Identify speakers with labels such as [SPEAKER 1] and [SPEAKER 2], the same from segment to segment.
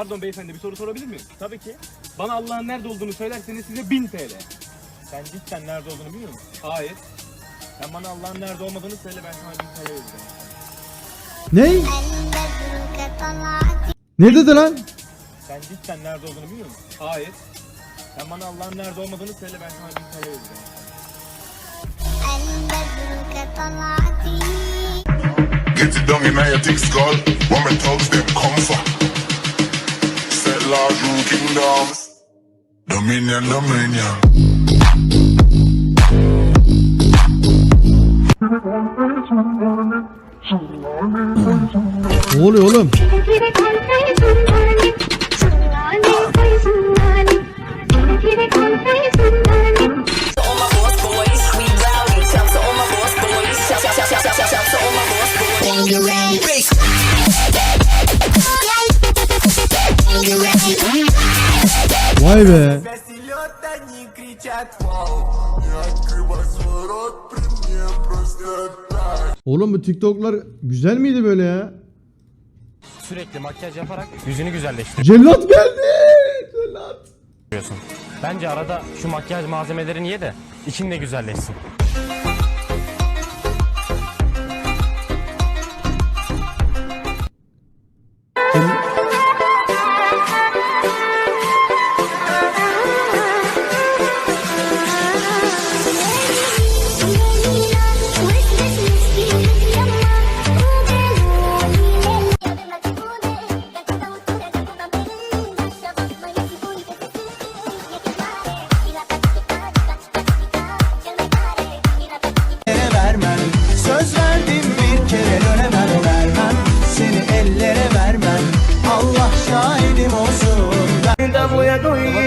[SPEAKER 1] Pardon beyefendi bir soru sorabilir miyim?
[SPEAKER 2] Tabii ki.
[SPEAKER 1] Bana Allah'ın nerede olduğunu söylerseniz size 1000 TL.
[SPEAKER 2] Sen cidden nerede olduğunu biliyor musun?
[SPEAKER 1] Hayır.
[SPEAKER 2] Sen bana Allah'ın nerede olmadığını söyle ben sana 1000 TL vereceğim.
[SPEAKER 3] Ne? Ne dedi lan?
[SPEAKER 2] Sen cidden nerede olduğunu biliyor musun?
[SPEAKER 1] Hayır.
[SPEAKER 2] Sen bana Allah'ın nerede olmadığını söyle ben sana 1000 TL vereceğim.
[SPEAKER 4] Get it down in your thick skull. Woman thugs them come for. Set large rule kingdoms. Dominion, dominion.
[SPEAKER 3] Ne oluyor oğlum? Vay be. Oğlum bu TikTok'lar güzel miydi böyle ya?
[SPEAKER 5] Sürekli makyaj yaparak yüzünü güzelleştiriyorsun.
[SPEAKER 3] Cellat geldi. Cellat.
[SPEAKER 5] Bence arada şu makyaj malzemelerini ye de için de güzelleşsin.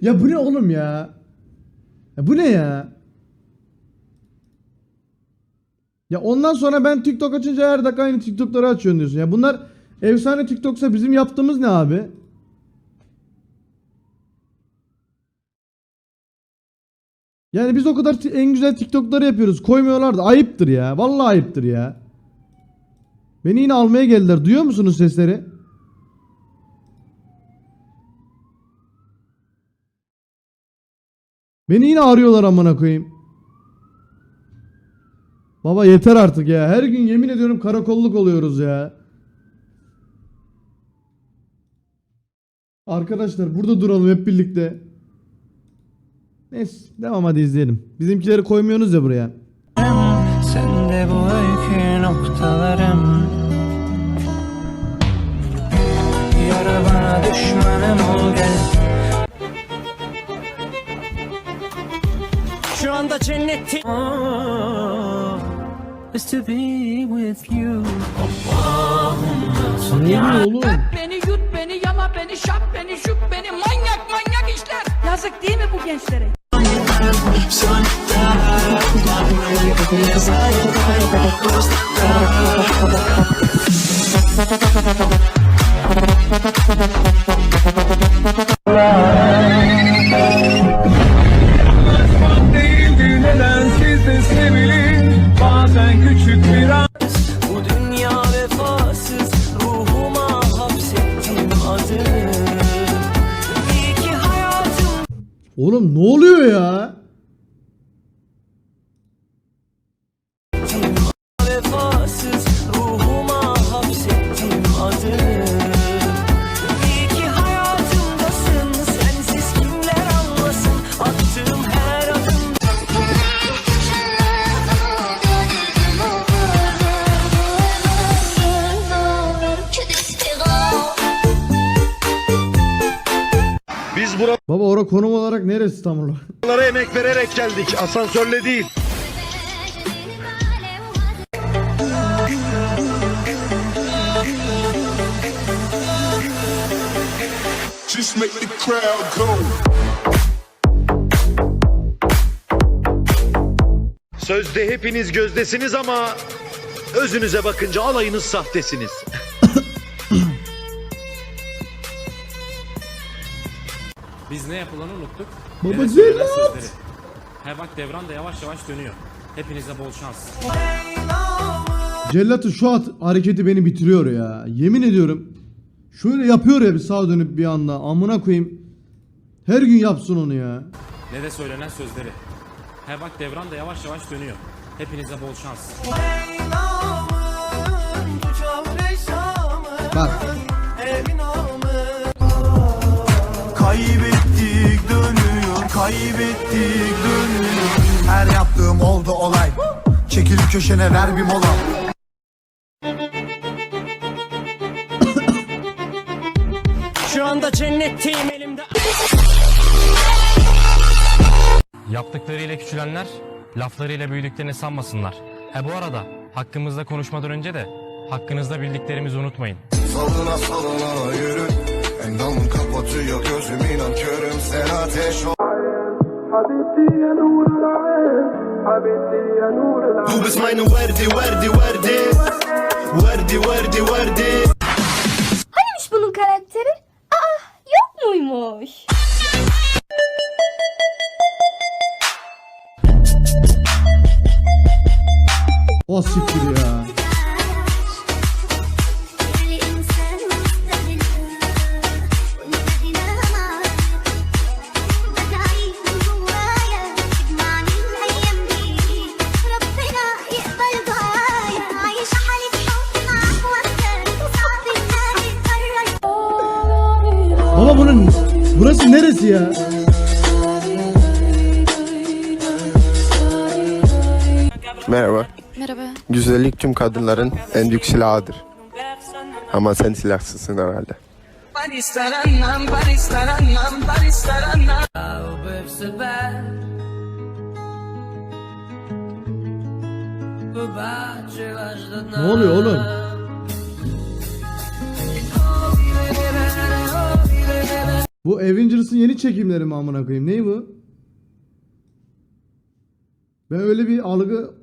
[SPEAKER 3] Ya bu ne oğlum ya? Ya bu ne ya? Ya ondan sonra ben TikTok açınca her dakika aynı TikTok'ları açıyorsun diyorsun. Ya bunlar efsane TikTok'sa bizim yaptığımız ne abi? Yani biz o kadar en güzel TikTok'ları yapıyoruz. Koymuyorlar da ayıptır ya. Vallahi ayıptır ya. Beni yine almaya geldiler. Duyuyor musunuz sesleri? Beni yine arıyorlar amına koyayım. Baba yeter artık ya. Her gün yemin ediyorum karakolluk oluyoruz ya. Arkadaşlar burada duralım hep birlikte. Neyse devam hadi izleyelim. Bizimkileri koymuyorsunuz ya buraya.
[SPEAKER 6] Sen de bu öykü noktalarım Yara bana düşmanım ol gel
[SPEAKER 5] Şu anda cennette
[SPEAKER 6] Is to be with you
[SPEAKER 3] Ne oluyor oğlum?
[SPEAKER 7] beni yut beni yala beni şap beni şup beni manyak manyak işler. Yazık değil mi bu gençlere?
[SPEAKER 3] Oğlum ne oluyor ya? Baba ora konum olarak neresi tam olarak?
[SPEAKER 8] buralara emek vererek geldik. Asansörle değil.
[SPEAKER 4] Just make the crowd go.
[SPEAKER 8] Sözde hepiniz gözdesiniz ama özünüze bakınca alayınız sahtesiniz.
[SPEAKER 9] Ne yapılanı unuttuk.
[SPEAKER 3] Baba
[SPEAKER 9] sözleri. He bak devran da yavaş yavaş dönüyor. Hepinize bol şans.
[SPEAKER 3] Cellat'ın şu at hareketi beni bitiriyor ya. Yemin ediyorum. Şöyle yapıyor ya bir sağa dönüp bir anda. Amına koyayım. Her gün yapsın onu ya.
[SPEAKER 9] Ne de söylenen sözleri. He bak devran da yavaş yavaş dönüyor. Hepinize bol şans.
[SPEAKER 3] Bak.
[SPEAKER 10] Dönüyor, kaybettik dönüyor. Her yaptığım oldu olay. Çekil köşene ver bir mola.
[SPEAKER 6] Şu anda cennetteyim elimde
[SPEAKER 9] Yaptıklarıyla küçülenler, laflarıyla büyüdüklerini sanmasınlar. He bu arada hakkımızda konuşmadan önce de hakkınızda bildiklerimizi unutmayın.
[SPEAKER 10] Salına salına yürü. Endamın kapatıyor gözüm inan körüm sen ateş ol. Du bist meine Verdi, Verdi, Verdi. Verdi, Verdi, Verdi.
[SPEAKER 11] Neymiş bunun karakteri? Aa yok muymuş?
[SPEAKER 3] O siktir ya. Ya?
[SPEAKER 10] Merhaba.
[SPEAKER 11] Merhaba.
[SPEAKER 10] Güzellik tüm kadınların en büyük silahıdır. Ama sen silahsızsın herhalde.
[SPEAKER 3] Ne oluyor oğlum? Bu Avengers'ın yeni çekimleri mi amına koyayım? Ney bu? Ben öyle bir algı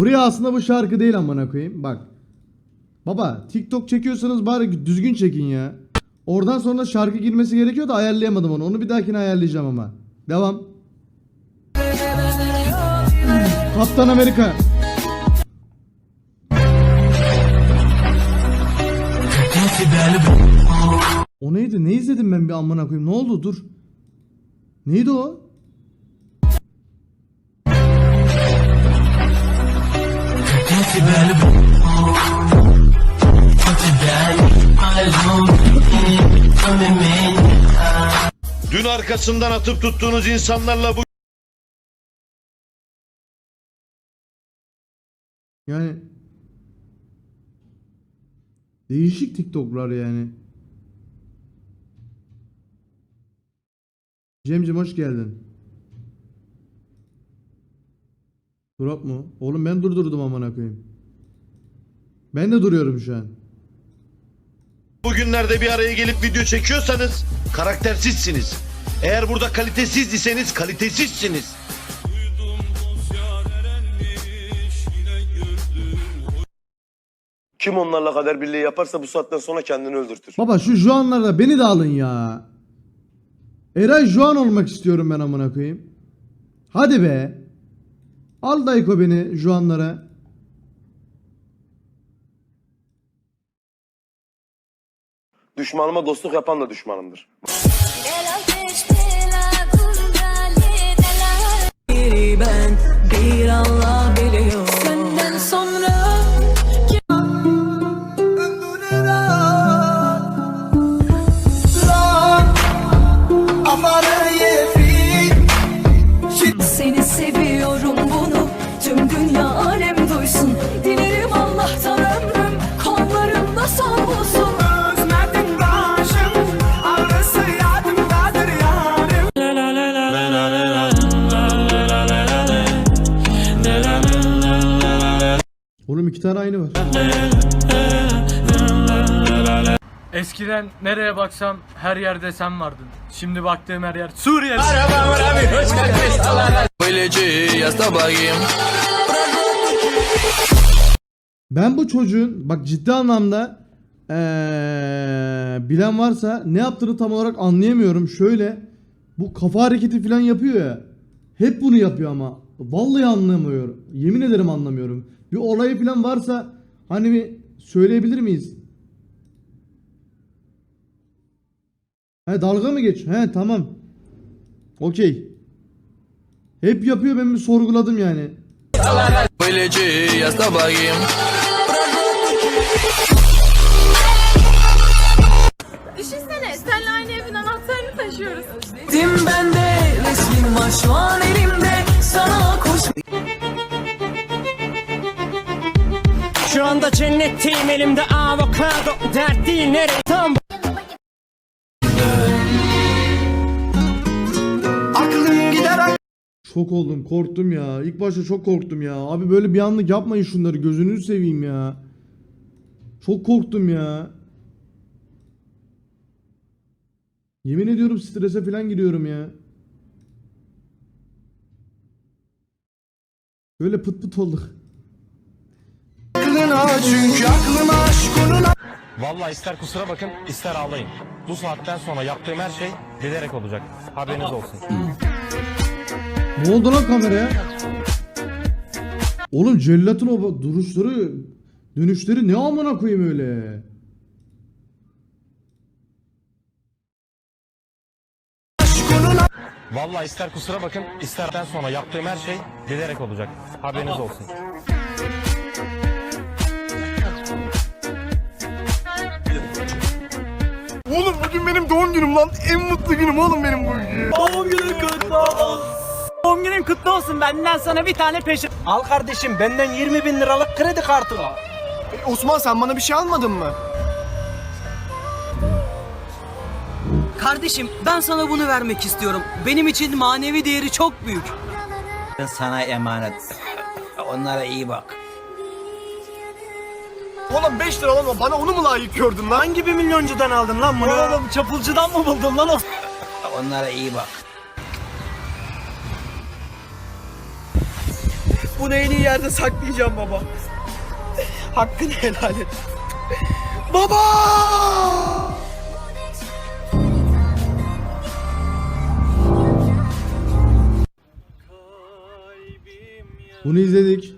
[SPEAKER 3] Buraya aslında bu şarkı değil amına koyayım. Bak. Baba TikTok çekiyorsanız bari düzgün çekin ya. Oradan sonra şarkı girmesi gerekiyor da ayarlayamadım onu. Onu bir dahakine ayarlayacağım ama. Devam. Kaptan Amerika. O neydi? Ne izledim ben bir amına koyayım? Ne oldu? Dur. Neydi o?
[SPEAKER 8] Dün arkasından atıp tuttuğunuz insanlarla bu
[SPEAKER 3] Yani değişik TikTok'lar yani. Cemcim hoş geldin. Drop mu? Oğlum ben durdurdum amına koyayım. Ben de duruyorum şu an.
[SPEAKER 8] bugünlerde bir araya gelip video çekiyorsanız karaktersizsiniz. Eğer burada kalitesiz iseniz kalitesizsiniz. Kim onlarla kader birliği yaparsa bu saatten sonra kendini öldürtür.
[SPEAKER 3] Baba şu Juan'larda beni de alın ya. Eray Juan olmak istiyorum ben amına koyayım. Hadi be. Al Dayko beni Juan'lara.
[SPEAKER 8] Düşmanıma dostluk yapan da düşmanımdır.
[SPEAKER 6] ben bir Allah
[SPEAKER 3] Oğlum iki tane aynı var.
[SPEAKER 1] Eskiden nereye baksam her yerde sen vardın. Şimdi baktığım her yer Suriye.
[SPEAKER 3] Ben bu çocuğun bak ciddi anlamda eee, bilen varsa ne yaptığını tam olarak anlayamıyorum. Şöyle bu kafa hareketi falan yapıyor ya. Hep bunu yapıyor ama. Vallahi anlamıyorum. Yemin ederim anlamıyorum. Bir olayı falan varsa hani bir söyleyebilir miyiz? He dalga mı geç? He tamam. Okey. Hep yapıyor ben bir sorguladım yani.
[SPEAKER 6] Düşünsene
[SPEAKER 5] Anda cennetteyim elimde avokado Dert değil nereye tam
[SPEAKER 12] Aklım gider
[SPEAKER 3] Şok oldum, korktum ya. İlk başta çok korktum ya. Abi böyle bir anlık yapmayın şunları. Gözünüzü seveyim ya. Çok korktum ya. Yemin ediyorum strese falan giriyorum ya. Böyle pıt pıt olduk.
[SPEAKER 12] Aklına çünkü aklıma aşk
[SPEAKER 5] Vallahi ister kusura bakın ister ağlayın. Bu saatten sonra yaptığım her şey bilerek olacak. Haberiniz olsun.
[SPEAKER 3] Ne oldu lan kameraya? Oğlum cellatın o duruşları, dönüşleri ne amına koyayım öyle?
[SPEAKER 5] Vallahi ister kusura bakın isterden sonra yaptığım her şey bilerek olacak. Haberiniz olsun
[SPEAKER 12] günüm lan. En mutlu günüm oğlum benim bugün.
[SPEAKER 7] Doğum günün kutlu olsun Doğum günün kutlu olsun benden sana bir tane peşin Al kardeşim benden 20 bin liralık kredi kartı var
[SPEAKER 12] E, Osman sen bana bir şey almadın mı?
[SPEAKER 7] Kardeşim ben sana bunu vermek istiyorum Benim için manevi değeri çok büyük
[SPEAKER 13] sana emanet. Onlara iyi bak.
[SPEAKER 12] Oğlum 5 lira lan o. Bana onu mu layık gördün lan?
[SPEAKER 7] Hangi bir milyoncudan aldın lan bunu? Oğlum çapulcudan mı buldun lan o?
[SPEAKER 13] Onlara iyi bak.
[SPEAKER 7] Bunu en iyi yerde saklayacağım baba. Hakkını helal et. Baba!
[SPEAKER 3] Bunu izledik.